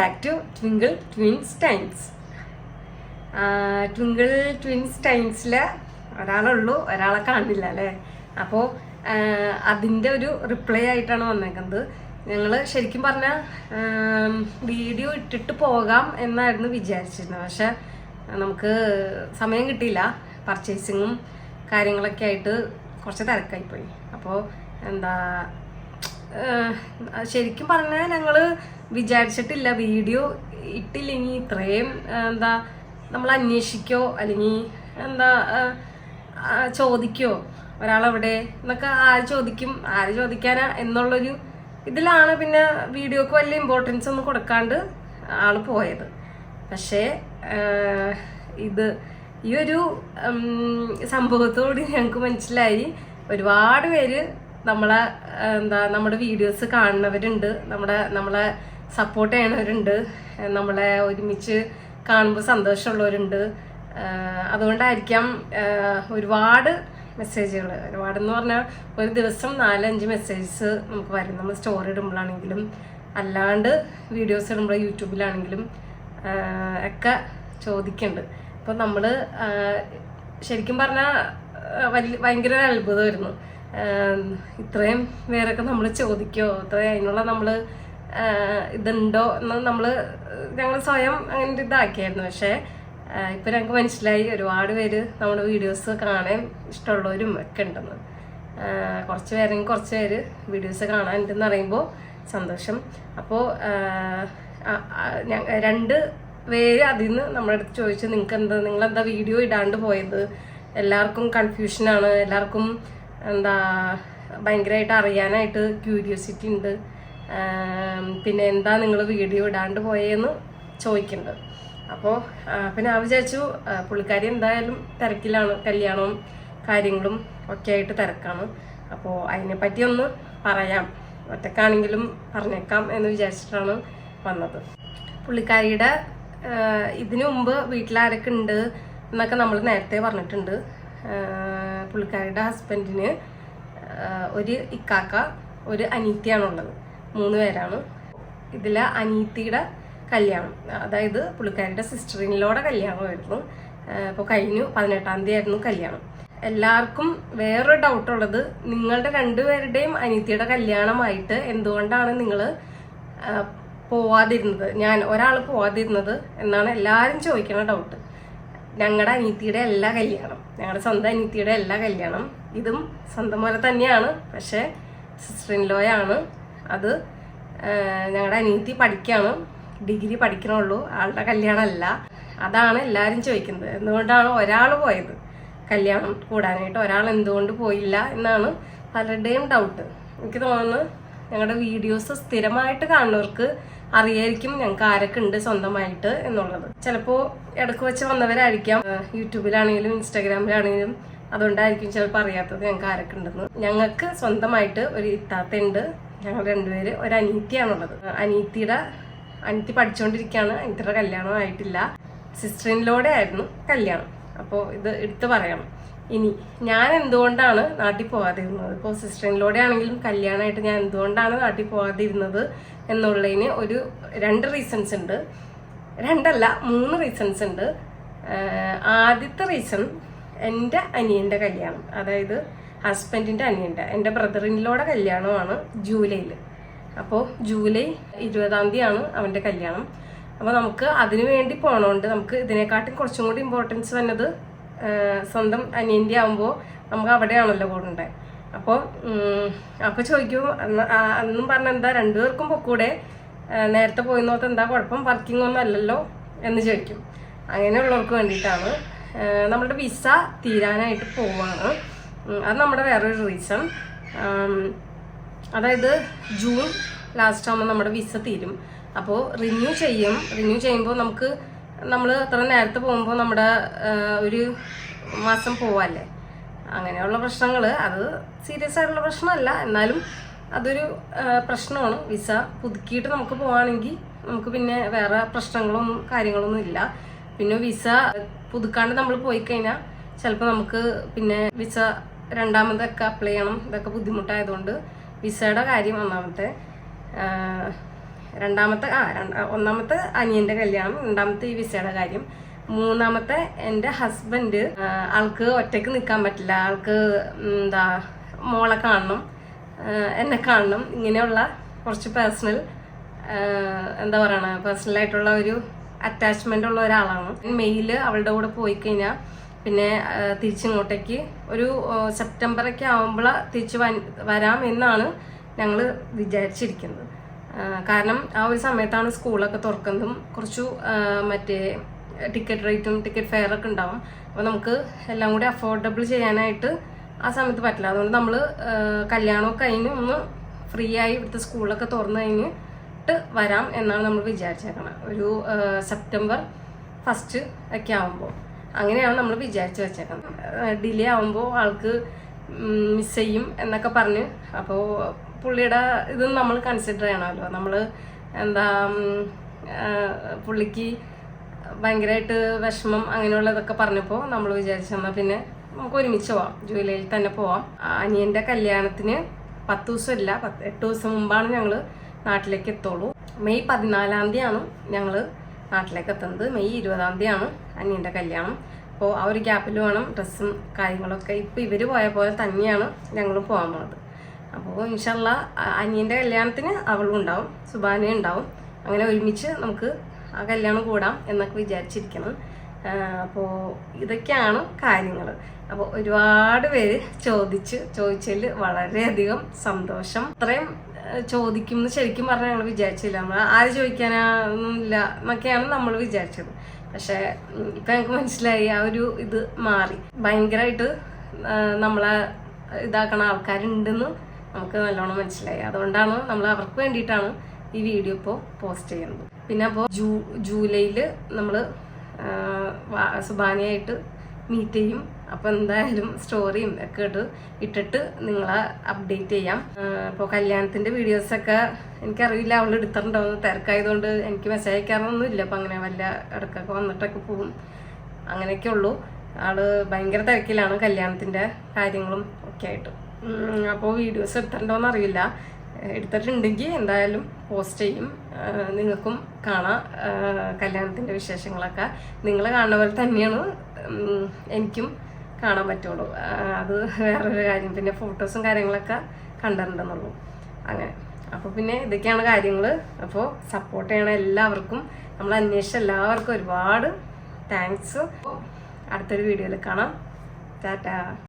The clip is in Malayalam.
Back to twinkle twins times twinkle twins ടൈംസിൽ ഒരാളുള്ളൂ ഒരാളെ കാണില്ല അല്ലേ? അപ്പോൾ അതിന്റെ ഒരു റിപ്ലൈ ആയിട്ടാണ് വന്നേക്കുന്നത്. ഞങ്ങൾ ശരിക്കും പറഞ്ഞാൽ വീഡിയോ ഇട്ടിട്ട് പോകാം എന്നായിരുന്നു വിചാരിച്ചിരുന്നത്. പക്ഷെ നമുക്ക് സമയം കിട്ടിയില്ല. പർച്ചേസിങ്ങും കാര്യങ്ങളൊക്കെ ആയിട്ട് കുറച്ച് തിരക്കായിപ്പോയി. അപ്പോൾ എന്താ ശരിക്കും പറഞ്ഞാൽ ഞങ്ങൾ വിചാരിച്ചിട്ടില്ല. വീഡിയോ ഇട്ടില്ലെങ്കിൽ ഇത്രയും എന്താ നമ്മൾ അന്വേഷിക്കോ? അല്ലെങ്കിൽ എന്താ ചോദിക്കോ? ഒരാളെവിടെ എന്നൊക്കെ ആര് ചോദിക്കും ആര് ചോദിക്കാനാ എന്നുള്ളൊരു ഇതിലാണ് പിന്നെ വീഡിയോക്ക് വലിയ ഇമ്പോർട്ടൻസ് ഒന്നും കൊടുക്കാണ്ട് ആൾ പോയത്. പക്ഷേ ഇത് ഈ ഒരു സംഭവത്തോട് ഞങ്ങൾക്ക് മനസ്സിലായി. ഒരുപാട് പേര് നമ്മളെ എന്താ നമ്മുടെ വീഡിയോസ് കാണുന്നവരുണ്ട് നമ്മുടെ നമ്മളെ സപ്പോർട്ട് ചെയ്യണവരുണ്ട് നമ്മളെ ഒരുമിച്ച് കാണുമ്പോൾ സന്തോഷമുള്ളവരുണ്ട്. അതുകൊണ്ടായിരിക്കാം ഒരുപാട് മെസ്സേജുകൾ ഒരുപാടെന്ന് പറഞ്ഞാൽ ഒരു ദിവസം നാലഞ്ച് മെസ്സേജസ് നമുക്ക് വരും. നമ്മൾ സ്റ്റോറി ഇടുമ്പോഴാണെങ്കിലും അല്ലാണ്ട് വീഡിയോസ് ഇടുമ്പോൾ യൂട്യൂബിലാണെങ്കിലും ഒക്കെ ചോദിക്കുന്നുണ്ട് അപ്പോൾ നമ്മൾ ശരിക്കും പറഞ്ഞാൽ വലിയ ഭയങ്കര അത്ഭുതമായിരുന്നു. ഇത്രയും പേരൊക്കെ നമ്മൾ ചോദിക്കോ? അത്ര അതിനുള്ള നമ്മൾ ഇതുണ്ടോ എന്ന് നമ്മൾ ഞങ്ങൾ സ്വയം അങ്ങനെ ഇതാക്കിയായിരുന്നു. പക്ഷേ ഇപ്പം ഞങ്ങൾക്ക് മനസ്സിലായി ഒരുപാട് പേര് നമ്മുടെ വീഡിയോസ് കാണാൻ ഇഷ്ടമുള്ളവരും ഒക്കെ ഉണ്ടെന്ന്. കുറച്ച് പേരെങ്കിൽ കുറച്ച് പേര് വീഡിയോസ് കാണാൻ കാണാനുണ്ടെന്ന് അറിയുമ്പോൾ സന്തോഷം. അപ്പോൾ രണ്ട് പേര് അതിൽ നിന്ന് നമ്മുടെ അടുത്ത് ചോദിച്ചു നിങ്ങൾക്ക് എന്താ നിങ്ങളെന്താ വീഡിയോ ഇടാണ്ട് പോയത്? എല്ലാവർക്കും കൺഫ്യൂഷനാണ് എല്ലാവർക്കും എന്താ ഭയങ്കരമായിട്ട് അറിയാനായിട്ട് ക്യൂരിയോസിറ്റി ഉണ്ട്. പിന്നെ എന്താ നിങ്ങൾ വീഡിയോ ഇടാണ്ട് പോയെന്ന് ചോദിക്കുന്നുണ്ട് അപ്പോൾ പിന്നെ ഞാൻ വിചാരിച്ചു ആ, പുള്ളിക്കാരി എന്തായാലും തിരക്കിലാണ് കല്യാണവും കാര്യങ്ങളും ഒക്കെ ആയിട്ട് തിരക്കാണ്. അപ്പോൾ അതിനെപ്പറ്റി ഒന്ന് പറയാം. ഒറ്റക്കാണെങ്കിലും പറഞ്ഞേക്കാം എന്ന് വിചാരിച്ചിട്ടാണ് വന്നത്. പുള്ളിക്കാരിയുടെ ഇതിനു മുമ്പ് വീട്ടിലാരൊക്കെ ഉണ്ട് എന്നൊക്കെ നമ്മൾ നേരത്തെ പറഞ്ഞിട്ടുണ്ട്. ആ, പുള്ളിക്കാരിയുടെ ഹസ്ബൻഡിന് ഒരു ഇക്കാക്ക ഒരു അനീത്തിയാണുള്ളത് മൂന്ന് പേരാണ്. ഇതിൽ അനീത്തിയുടെ കല്യാണം അതായത് പുള്ളിക്കാരുടെ സിസ്റ്ററിനിലോടെ കല്യാണമായിരുന്നു. അപ്പോൾ കഴിഞ്ഞു പതിനെട്ടാം തീയതി ആയിരുന്നു കല്യാണം. എല്ലാവർക്കും വേറൊരു ഡൗട്ടുള്ളത് നിങ്ങളുടെ രണ്ടുപേരുടെയും അനീത്തിയുടെ കല്യാണമായിട്ട് എന്തുകൊണ്ടാണ് നിങ്ങൾ പോവാതിരുന്നത്? ഞാൻ ഒരാൾ പോവാതിരുന്നത് എന്നാണ് എല്ലാവരും ചോദിക്കുന്ന ഡൗട്ട് ഞങ്ങളുടെ അനീത്തിയുടെ എല്ലാ കല്യാണം ഞങ്ങളുടെ സ്വന്തം അനീത്തിയുടെ എല്ലാ കല്യാണം ഇതും സ്വന്തം പോലെ തന്നെയാണ് പക്ഷേ സിസ്റ്റർ ഇൻ അത് ഞങ്ങളുടെ അനീത്തി പഠിക്കാണ് ഡിഗ്രി പഠിക്കണുള്ളൂ ആളുടെ കല്യാണമല്ല അതാണ് എല്ലാവരും ചോദിക്കുന്നത്. എന്തുകൊണ്ടാണ് ഒരാൾ പോയത്? കല്യാണം കൂടാനായിട്ട് ഒരാൾ എന്തുകൊണ്ട് പോയില്ല എന്നാണ് പലരുടെയും ഡൗട്ട് എനിക്ക് തോന്നുന്നു ഞങ്ങളുടെ വീഡിയോസ് സ്ഥിരമായിട്ട് കാണുന്നവർക്ക് അറിയായിരിക്കും ഞങ്ങൾക്ക് ആരൊക്കെ ഉണ്ട് സ്വന്തമായിട്ട് എന്നുള്ളത്. ചിലപ്പോൾ ഇടയ്ക്ക് വെച്ച് വന്നവരായിരിക്കാം. യൂട്യൂബിലാണെങ്കിലും ഇൻസ്റ്റാഗ്രാമിലാണെങ്കിലും അതുകൊണ്ടായിരിക്കും ചിലപ്പോൾ അറിയാത്തത് ഞങ്ങൾക്ക് ആരൊക്കെ ഉണ്ടെന്ന് ഞങ്ങൾക്ക് സ്വന്തമായിട്ട് ഒരു ഇത്താത്തയുണ്ട്. ഞങ്ങൾ രണ്ടുപേര് ഒരു അനീത്തിയാണുള്ളത് അനീത്തിയുടെ അനീത്തി പഠിച്ചുകൊണ്ടിരിക്കുകയാണ് അനീത്തിയുടെ കല്യാണം ആയിട്ടില്ല. സിസ്റ്ററിനിലൂടെ ആയിരുന്നു കല്യാണം. അപ്പോൾ ഇത് എടുത്തു പറയണം. ഇനി ഞാൻ എന്തുകൊണ്ടാണ് നാട്ടിൽ പോകാതിരുന്നത് ഇപ്പോൾ സിസ്റ്ററിനിലൂടെ ആണെങ്കിലും കല്യാണമായിട്ട് ഞാൻ എന്തുകൊണ്ടാണ് നാട്ടിൽ പോകാതിരുന്നത് എന്നുള്ളതിന് ഒരു രണ്ട് റീസൺസ് ഉണ്ട്. രണ്ടല്ല മൂന്ന് റീസൺസ് ഉണ്ട്. ആദ്യത്തെ റീസൺ എന്റെ അനിയന്റെ കല്യാണം അതായത് ഹസ്ബൻഡിന്റെ അനിയന്റെ എന്റെ ബ്രദറിനിലൂടെ കല്യാണമാണ് ജൂലൈയിൽ അപ്പോൾ ജൂലൈ ഇരുപതാം തീയതിയാണ് അവന്റെ കല്യാണം. അപ്പോൾ നമുക്ക് അതിനു വേണ്ടി പോകണോണ്ട് നമുക്ക് ഇതിനെക്കാട്ടും കുറച്ചും കൂടി ഇമ്പോർട്ടൻസ് വന്നത് സ്വന്തം അനിയന്റെ ആകുമ്പോൾ നമുക്ക് അവിടെയാണല്ലോ കൂടണ്ടേ? അപ്പോൾ അപ്പോൾ ചോദിക്കും അന്ന് പറഞ്ഞ എന്താ രണ്ടുപേർക്കും പൊക്കൂടെ? നേരത്തെ പോയി നോത്ത് എന്താ കുഴപ്പം? വർക്കിംഗ് ഒന്നും അല്ലല്ലോ എന്ന് ചോദിക്കും. അങ്ങനെയുള്ളവർക്ക് വേണ്ടിയിട്ടാണ്. നമ്മളുടെ വിസ തീരാനായിട്ട് പോവാണ്. അത് നമ്മുടെ വേറൊരു റീസൺ. അതായത് ജൂൺ ലാസ്റ്റ് ആകുമ്പോൾ നമ്മുടെ വിസ തീരും. അപ്പോൾ റിന്യൂ ചെയ്യും. റിന്യൂ ചെയ്യുമ്പോൾ നമുക്ക് നമ്മൾ അത്ര നേരത്തെ പോകുമ്പോൾ നമ്മുടെ ഒരു മാസം പോവാല്ലേ? അങ്ങനെയുള്ള പ്രശ്നങ്ങൾ അത് സീരിയസ് ആയിട്ടുള്ള പ്രശ്നമല്ല. എന്നാലും അതൊരു പ്രശ്നമാണ്. വിസ പുതുക്കിയിട്ട് നമുക്ക് പോവാണെങ്കിൽ നമുക്ക് പിന്നെ വേറെ പ്രശ്നങ്ങളൊന്നും കാര്യങ്ങളൊന്നും ഇല്ല. പിന്നെ വിസ പുതുക്കാണ്ട് നമ്മൾ പോയി കഴിഞ്ഞാൽ ചിലപ്പോൾ നമുക്ക് പിന്നെ വിസ രണ്ടാമതൊക്കെ അപ്ലൈ ചെയ്യണം. ഇതൊക്കെ ബുദ്ധിമുട്ടായതുകൊണ്ട് വിസയുടെ കാര്യം ഒന്നാമത്തെ രണ്ടാമത്തെ ആ ഒന്നാമത്തെ അനിയന്റെ കല്യാണം രണ്ടാമത്തെ ഈ വിസയുടെ കാര്യം. മൂന്നാമത്തെ എന്റെ ഹസ്ബൻഡ് ആൾക്ക് ഒറ്റയ്ക്ക് നിൽക്കാൻ പറ്റില്ല. ആൾക്ക് എന്താ മോളെ കാണണം എന്നെ കാണണം. ഇങ്ങനെയുള്ള കുറച്ച് പേഴ്സണൽ എന്താ പറയണ പേഴ്സണൽ ആയിട്ടുള്ള ഒരു അറ്റാച്ച്മെന്റ് ഉള്ള ഒരാളാണ്. മെയിൽ അവളുടെ കൂടെ പോയി കഴിഞ്ഞാൽ പിന്നെ തിരിച്ചിങ്ങോട്ടേക്ക് ഒരു സെപ്റ്റംബറൊക്കെ ആകുമ്പോൾ തിരിച്ച് വരാം എന്നാണ് ഞങ്ങൾ വിചാരിച്ചിരിക്കുന്നത്. കാരണം ആ ഒരു സമയത്താണ് സ്കൂളൊക്കെ തുറക്കുന്നതും കുറച്ചു മറ്റേ ടിക്കറ്റ് റേറ്റും ടിക്കറ്റ് ഫെയർ ഒക്കെ ഉണ്ടാവും. അപ്പോൾ നമുക്ക് എല്ലാം കൂടി അഫോർഡബിൾ ചെയ്യാനായിട്ട് ആ സമയത്ത് പറ്റില്ല. അതുകൊണ്ട് നമ്മൾ കല്യാണമൊക്കെ കഴിഞ്ഞ് ഒന്ന് ഫ്രീ ആയി ഇവിടുത്തെ സ്കൂളൊക്കെ തുറന്നു കഴിഞ്ഞിട്ട് വരാം എന്നാണ് നമ്മൾ വിചാരിച്ചേക്കണം. ഒരു സെപ്റ്റംബർ ഫസ്റ്റ് ഒക്കെ ആകുമ്പോൾ അങ്ങനെയാണ് നമ്മൾ വിചാരിച്ച് വെച്ചേക്കുന്നത് ഡിലേ ആവുമ്പോൾ ആൾക്ക് മിസ് ചെയ്യും എന്നൊക്കെ പറഞ്ഞ്. അപ്പോൾ പുള്ളിയുടെ ഇത് നമ്മൾ കൺസിഡർ ചെയ്യണമല്ലോ. നമ്മൾ എന്താ പുള്ളിക്ക് ഭയങ്കരമായിട്ട് വിഷമം അങ്ങനെയുള്ളതൊക്കെ പറഞ്ഞപ്പോൾ നമ്മൾ വിചാരിച്ചു എന്നാൽ പിന്നെ നമുക്ക് ഒരുമിച്ച് പോവാം. ജൂലൈയിൽ തന്നെ പോവാം. അനിയന്റെ കല്യാണത്തിന് പത്ത് ദിവസമില്ല പത്ത് എട്ട് ദിവസം മുമ്പാണ് ഞങ്ങൾ നാട്ടിലേക്ക് എത്തുള്ളൂ. മെയ് പതിനാലാം തീയതിയാണ് ഞങ്ങൾ നാട്ടിലേക്ക് എത്തുന്നത്. മെയ് ഇരുപതാം തീയതിയാണ് അനിയന്റെ കല്യാണം. അപ്പോൾ ആ ഒരു ഗ്യാപ്പിൽ വേണം ഡ്രസ്സും കാര്യങ്ങളൊക്കെ. ഇപ്പോൾ ഇവർ പോയ പോലെ തന്നെയാണ് ഞങ്ങൾ പോകാൻ പോകുന്നത് അപ്പോൾ ഇൻഷല്ല അനിയന്റെ കല്യാണത്തിന് അവളും ഉണ്ടാവും സുബാനയും ഉണ്ടാവും. അങ്ങനെ ഒരുമിച്ച് നമുക്ക് ആ കല്യാണം കൂടാം എന്നൊക്കെ വിചാരിച്ചിരിക്കണം. അപ്പോൾ ഇതൊക്കെയാണ് കാര്യങ്ങൾ അപ്പോൾ ഒരുപാട് പേര് ചോദിച്ച് ചോദിച്ചതിൽ വളരെയധികം സന്തോഷം. അത്രയും ചോദിക്കും എന്ന് ശരിക്കും പറഞ്ഞാൽ ഞങ്ങൾ വിചാരിച്ചില്ല. നമ്മൾ ആര് ചോദിക്കാനൊന്നുമില്ല എന്നൊക്കെയാണ് നമ്മൾ വിചാരിച്ചത്. പക്ഷേ ഇപ്പം ഞങ്ങൾക്ക് മനസ്സിലായി ആ ഒരു ഇത് മാറി. ഭയങ്കരമായിട്ട് നമ്മളെ ഇതാക്കണ ആൾക്കാരുണ്ടെന്ന് നമുക്ക് നല്ലോണം മനസ്സിലായി. അതുകൊണ്ടാണ് നമ്മൾ അവർക്ക് വേണ്ടിയിട്ടാണ് ഈ വീഡിയോ ഇപ്പോൾ പോസ്റ്റ് ചെയ്യുന്നത്. പിന്നെ അപ്പോൾ ജൂ ജൂലൈയിൽ നമ്മൾ സുബാനയായിട്ട് മീറ്റ് ചെയ്യും. അപ്പോൾ എന്തായാലും സ്റ്റോറിയും ഒക്കെ ഇട്ട് ഇട്ടിട്ട് നിങ്ങളെ അപ്ഡേറ്റ് ചെയ്യാം. അപ്പോൾ കല്യാണത്തിന്റെ വീഡിയോസൊക്കെ എനിക്കറിയില്ല. അവൾ എടുത്തിട്ടുണ്ടോയെന്ന് തിരക്കായതുകൊണ്ട് എനിക്ക് മെസ്സേജ് അയക്കാറൊന്നും ഇല്ല അപ്പം അങ്ങനെ വല്ല ഇടക്കൊക്കെ വന്നിട്ടൊക്കെ പോകും. അങ്ങനെയൊക്കെ ഉള്ളൂ. ആൾ ഭയങ്കര തിരക്കിലാണ് കല്യാണത്തിന്റെ കാര്യങ്ങളും ഒക്കെ ആയിട്ട്. അപ്പോൾ വീഡിയോസ് എടുത്തിട്ടുണ്ടോയെന്ന് അറിയില്ല. എടുത്തിട്ടുണ്ടെങ്കിൽ എന്തായാലും പോസ്റ്റ് ചെയ്യും. നിങ്ങൾക്കും കാണാം. കല്യാണത്തിന്റെ വിശേഷങ്ങളൊക്കെ. നിങ്ങൾ കാണുന്ന പോലെ തന്നെയാണ് എനിക്കും കാണാൻ പറ്റുള്ളൂ. അത് വേറൊരു കാര്യം. പിന്നെ ഫോട്ടോസും കാര്യങ്ങളൊക്കെ കണ്ടിട്ടുണ്ടെന്നുള്ളൂ. അങ്ങനെ. അപ്പോൾ പിന്നെ ഇതൊക്കെയാണ് കാര്യങ്ങൾ അപ്പോൾ സപ്പോർട്ട് ചെയ്യണ എല്ലാവർക്കും നമ്മൾ അന്വേഷിച്ച എല്ലാവർക്കും ഒരുപാട് താങ്ക്സ് അടുത്തൊരു വീഡിയോയിൽ കാണാം. ടാറ്റാ.